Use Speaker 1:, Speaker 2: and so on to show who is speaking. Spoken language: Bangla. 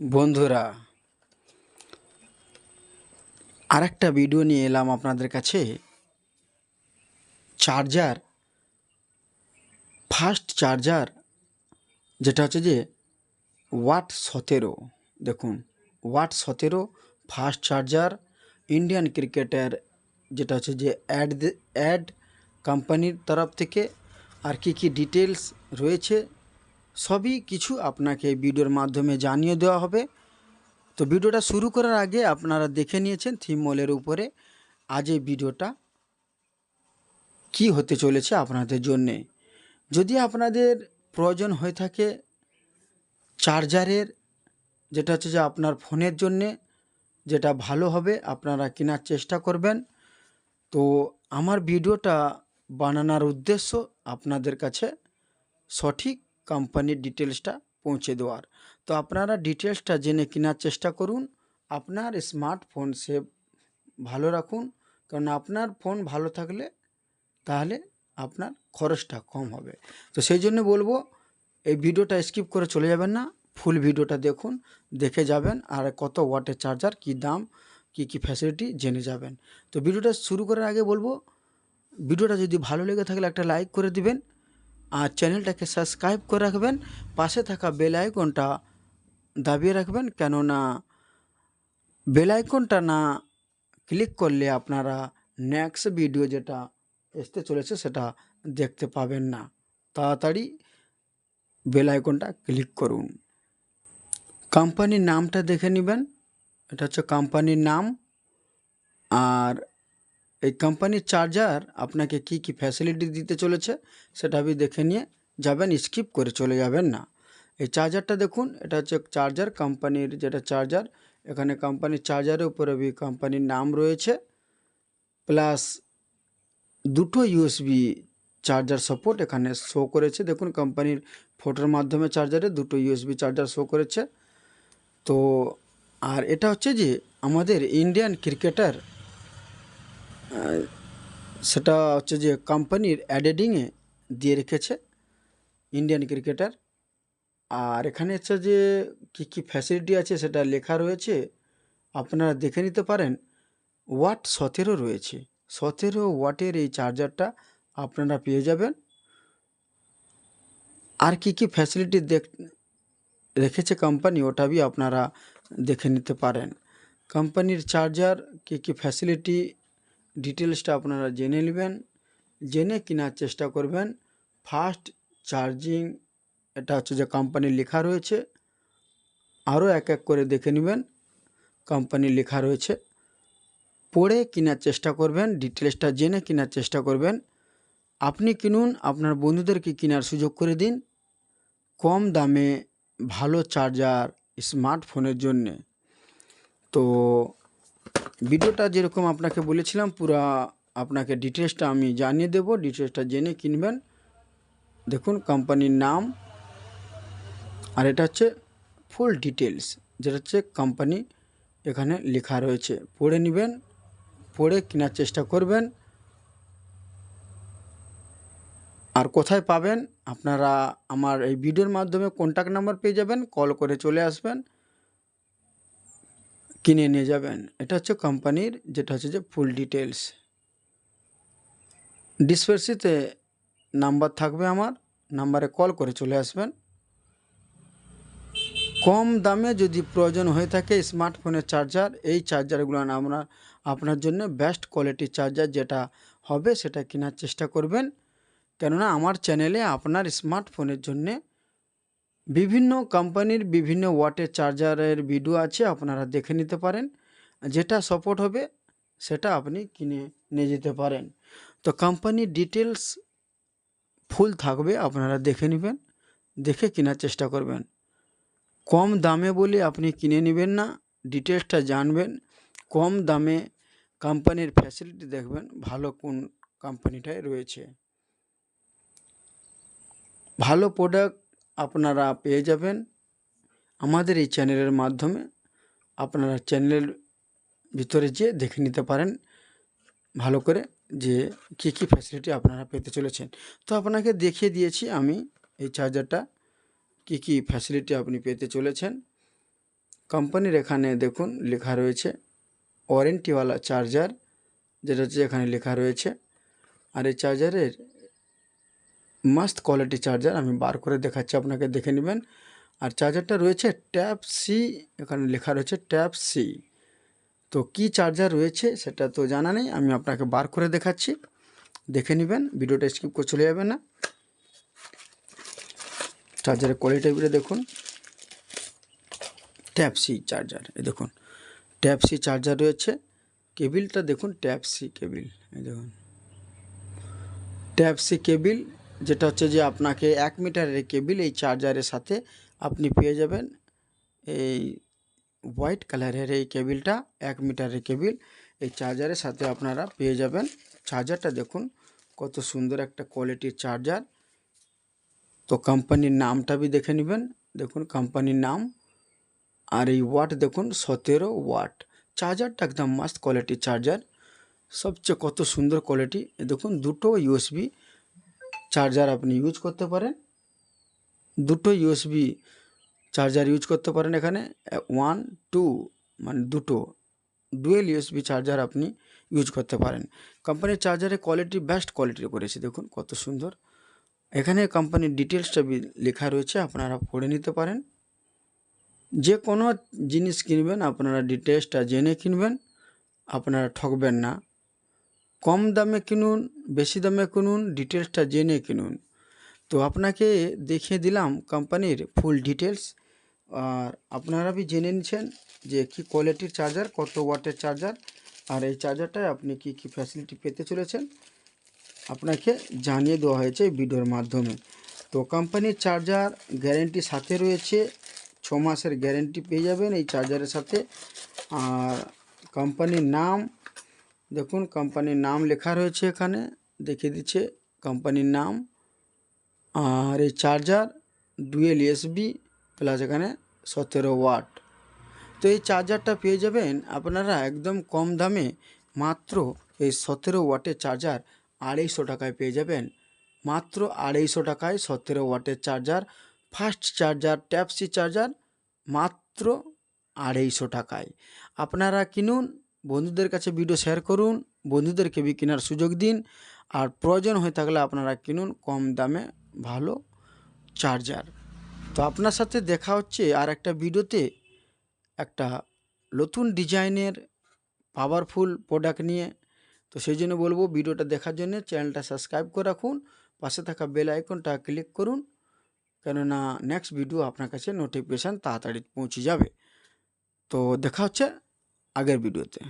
Speaker 1: বন্ধুরা, আরেকটা ভিডিও নিয়ে এলাম আপনাদের কাছে। চার্জার ফাস্ট চার্জার যেটা হচ্ছে যে ওয়াট সতেরো। দেখুন ওয়াট সতেরো ফাস্ট চার্জার ইন্ডিয়ান ক্রিকেটের যেটা হচ্ছে যে অ্যাড অ্যাড কোম্পানির তরফ থেকে। আর কি কি ডিটেলস রয়েছে সবই কিছু আপনাকে ভিডিওর মাধ্যমে জানিয়ে দেওয়া হবে। তো ভিডিওটা শুরু করার আগে আপনারা দেখে নিয়েছেন থিম মলের উপরে আজ এই ভিডিওটা কি হতে চলেছে আপনাদের জন্যে। যদি আপনাদের প্রয়োজন হয়ে থাকে চার্জারের, যেটা হচ্ছে যে আপনার ফোনের জন্যে যেটা ভালো হবে, আপনারা কেনার চেষ্টা করবেন। তো আমার ভিডিওটা বানানোর উদ্দেশ্য আপনাদের কাছে সঠিক কোম্পানির ডিটেলসটা পৌঁছে দেওয়ার। তো আপনারা ডিটেলসটা জেনে কেনার চেষ্টা করুন। আপনার স্মার্টফোন সে ভালো রাখুন। কারণ আপনার ফোন ভালো থাকলে তাহলে আপনার খরচটা কম হবে। তো সেই জন্য বলব, এই ভিডিওটা স্কিপ করে চলে যাবেন না। ফুল ভিডিওটা দেখুন, দেখে যাবেন আর কত ওয়াটের চার্জার কি দাম, কি কি ফ্যাসিলিটি জেনে যাবেন। তো ভিডিওটা শুরু করার আগে বলব, ভিডিওটা যদি ভালো লেগে থাকলে একটা লাইক করে দিবেন। আর চ্যানেলটাকে সাবস্ক্রাইব করে রাখবেন, পাশে থাকা বেল আইকনটা দাবিয়ে রাখবেন, কেননা বেল আইকনটা না ক্লিক করলে আপনারা নেক্সট ভিডিও যেটা আসতে চলেছে সেটা দেখতে পাবেন না। তাড়াতাড়ি বেল আইকনটা ক্লিক করুন। কোম্পানির নামটা দেখে নেবেন, এটা হচ্ছে কোম্পানির নাম, আর এই কোম্পানির চার্জার আপনাকে কি কি ফ্যাসিলিটি দিতে চলেছে সেটা আপনি দেখে নিয়ে যাবেন স্কিপ করে চলে যাবেন না। এই চার্জারটা দেখুন, এটা হচ্ছে চার্জার কোম্পানির যেটা চার্জার এখানে কোম্পানির চার্জারের উপরে বি কোম্পানির নাম রয়েছে প্লাস দুটো ইউএসবি চার্জার সাপোর্ট এখানে শো করেছে। দেখুন কোম্পানির ফটোর মাধ্যমে চার্জারে দুটো ইউএসবি চার্জার শো করেছে। তো, আর এটা হচ্ছে যে আমাদের ইন্ডিয়ান ক্রিকেটার সেটা হচ্ছে যে কোম্পানির অ্যাডেডিংয়ে দিয়ে রেখেছে ইন্ডিয়ান ক্রিকেটার আর এখানে হচ্ছে যে কী কী ফ্যাসিলিটি আছে সেটা লেখা রয়েছে। আপনারা দেখে নিতে পারেন ওয়াট সতেরো রয়েছে। সতেরো ওয়াটের এই চার্জারটা আপনারা পেয়ে যাবেন। আর কি কি ফ্যাসিলিটি দেখ, রেখেছে কোম্পানি ওটা আপনারা দেখে নিতে পারেন। কোম্পানির চার্জার কী কী ফ্যাসিলিটি ডিটেলসটা আপনারা জেনে নেবেন, জেনে কেনার চেষ্টা করবেন। ফাস্ট চার্জিং, এটা হচ্ছে যে কোম্পানির লেখা রয়েছে। আরও এক এক করে দেখে নেবেন কোম্পানির লেখা রয়েছে। পড়ে কেনার চেষ্টা করবেন, ডিটেলসটা জেনে কেনার চেষ্টা করবেন। আপনি কিনুন, আপনার বন্ধুদেরকে কেনার সুযোগ করে দিন। কম দামে ভালো চার্জার স্মার্টফোনের জন্যে। তো ভিডিওটা যেরকম আপনাকে বলেছিলাম, পুরা আপনাকে ডিটেলসটা আমি জানিয়ে দেবো। ডিটেলসটা জেনে কিনবেন। দেখুন কোম্পানির নাম। আর এটা হচ্ছে ফুল ডিটেলস যেটা হচ্ছে কোম্পানি এখানে লেখা রয়েছে। পড়ে নেবেন, পড়ে কেনার চেষ্টা করবেন। আর কোথায় পাবেন? আপনারা আমার এই ভিডিওর মাধ্যমে কন্ট্যাক্ট নাম্বার পেয়ে যাবেন কল করে চলে আসবেন। কিনে নিয়ে যাবেন। এটা হচ্ছে কোম্পানির, যেটা হচ্ছে যে ফুল ডিটেলস ডিসপেন্সিতে নাম্বার থাকবে আমার নাম্বারে কল করে চলে আসবেন। কম দামে যদি প্রয়োজন হয়ে থাকে স্মার্টফোনের চার্জার এই চার্জারগুলো আমরা, আপনার জন্য বেস্ট কোয়ালিটির চার্জার যেটা হবে সেটা কেনার চেষ্টা করবেন। কেননা আমার চ্যানেলে আপনার স্মার্টফোনের জন্যে বিভিন্ন কোম্পানির বিভিন্ন ওয়াটের চার্জারের ভিডিও আছে, আপনারা দেখে নিতে পারেন। যেটা সাপোর্ট হবে, সেটা আপনি কিনে নিয়ে যেতে পারেন। তো কোম্পানির ডিটেলস ফুল থাকবে, আপনারা দেখে নেবেন, দেখে কেনার চেষ্টা করবেন। কম দামে বলে আপনি কিনে নেবেন না ডিটেলসটা জানবেন। কম দামে কোম্পানির ফ্যাসিলিটি দেখবেন, ভালো কোন কোম্পানিটায় রয়েছে। ভালো প্রোডাক্ট আপনারা পেয়ে যাবেন আমাদের এই চ্যানেলের মাধ্যমে। আপনারা চ্যানেলের ভিতরে যেয়ে দেখে নিতে পারেন ভালো করে যে কী কী ফ্যাসিলিটি আপনারা পেতে চলেছেন। তো আপনাকে দেখিয়ে দিয়েছি আমি এই চার্জারটা কী কী ফ্যাসিলিটি আপনি পেতে চলেছেন। কোম্পানির এখানে দেখুন লেখা রয়েছে ওয়ারেন্টিওয়ালা চার্জার যেটা হচ্ছে এখানে লেখা রয়েছে। আর এই চার্জারের মাস্ট কোয়ালিটি চার্জার আমি বার করে দেখাচ্ছি আপনাকে, দেখে নেবেন। আর চার্জারটা রয়েছে ট্যাপ সি এখানে লেখা রয়েছে ট্যাপ সি তো কি চার্জার রয়েছে সেটা তো জানা নেই, আমি আপনাকে বার করে দেখাচ্ছি। দেখে নেবেন, ভিডিওটা স্কিপ করে চলে যাবেন না। চার্জারের কোয়ালিটিগুলো দেখুন। ট্যাপ সি চার্জার এই দেখুন। ট্যাপ সি চার্জার রয়েছে। কেবিলটা দেখুন ট্যাপ সি কেবিল, এই দেখুন। ট্যাপ সি কেবিল যেটা হচ্ছে যে আপনাকে এক মিটারের কেবিল এই চার্জারের সাথে আপনি পেয়ে যাবেন। এই হোয়াইট কালারের এই কেবিলটা এক মিটারের কেবিল। এই চার্জারের সাথে আপনারা পেয়ে যাবেন। চার্জারটা দেখুন, কত সুন্দর একটা কোয়ালিটির চার্জার তো কোম্পানির নামটা বি দেখে নেবেন। দেখুন কোম্পানির নাম। আর এই ওয়াট দেখুন, সতেরো ওয়াট চার্জারটা একদম মাস্ট কোয়ালিটির চার্জার সবচেয়ে কত সুন্দর কোয়ালিটি দেখুন, দুটো ইউএসবি চার্জার আপনি ইউজ করতে পারেন। দুটো ইউএসবি চার্জার ইউজ করতে পারেন এখানে। ওয়ান টু মানে দুটো। ডুয়েল ইউএসবি চার্জার আপনি ইউজ করতে পারেন। কোম্পানির চার্জারের কোয়ালিটি বেস্ট কোয়ালিটির করেছে দেখুন, কত সুন্দর। এখানে কোম্পানির ডিটেলসটা লেখা রয়েছে, আপনারা পড়ে নিতে পারেন। যে কোনো জিনিস কিনবেন, আপনারা ডিটেলসটা জেনে কিনবেন, আপনারা ঠকবেন না। কম দামে কিনুন, বেশি দামে কিনুন ডিটেলসটা জেনে কিনুন। তো আপনাকে দেখিয়ে দিলাম কোম্পানির ফুল ডিটেলস আর আপনারা জেনে নিচ্ছেন যে কি কোয়ালিটির চার্জার কত ওয়াটের চার্জার আর এই চার্জারটায় আপনি কি কি ফ্যাসিলিটি পেতে চলেছেন? আপনাকে জানিয়ে দেওয়া হয়েছে এই ভিডিওর মাধ্যমে। তো কোম্পানির চার্জার গ্যারেন্টি সাথে রয়েছে, ছ মাসের গ্যারেন্টি পেয়ে যাবেন এই চার্জারের সাথে। আর কোম্পানির নাম দেখুন কোম্পানির নাম লেখা রয়েছে এখানে, দেখিয়ে দিচ্ছে কোম্পানির নাম, আর এই চার্জার ডুয়েল ইউএসবি প্লাস এখানে সতেরো ওয়াট তো এই চার্জারটা পেয়ে যাবেন আপনারা একদম কম দামে মাত্র এই সতেরো ওয়াটের চার্জার আড়াইশো টাকায় পেয়ে যাবেন। মাত্র আড়াইশো টাকায় সতেরো ওয়াটের charger fast charger type C charger মাত্র আড়াইশো টাকায়। আপনারা কিনুন বন্ধুদের কাছে ভিডিও শেয়ার করুন, বন্ধুদেরকে বি কেনার সুযোগ দিন, আর প্রয়োজন হয়ে থাকলে আপনারা কিনুন কম দামে ভালো চার্জার তো আপনার সাথে দেখা হচ্ছে আর একটা ভিডিওতে একটা নতুন ডিজাইনের পাওয়ারফুল প্রোডাক্ট নিয়ে। তো সেই জন্য বলব ভিডিওটা দেখার জন্য চ্যানেলটা সাবস্ক্রাইব করে রাখুন, পাশে থাকা বেল আইকনটা ক্লিক করুন, কেননা নেক্সট ভিডিও আপনার কাছে নোটিফিকেশান তাড়াতাড়ি পৌঁছে যাবে। তো দেখা হচ্ছে আগের ভিডিওতে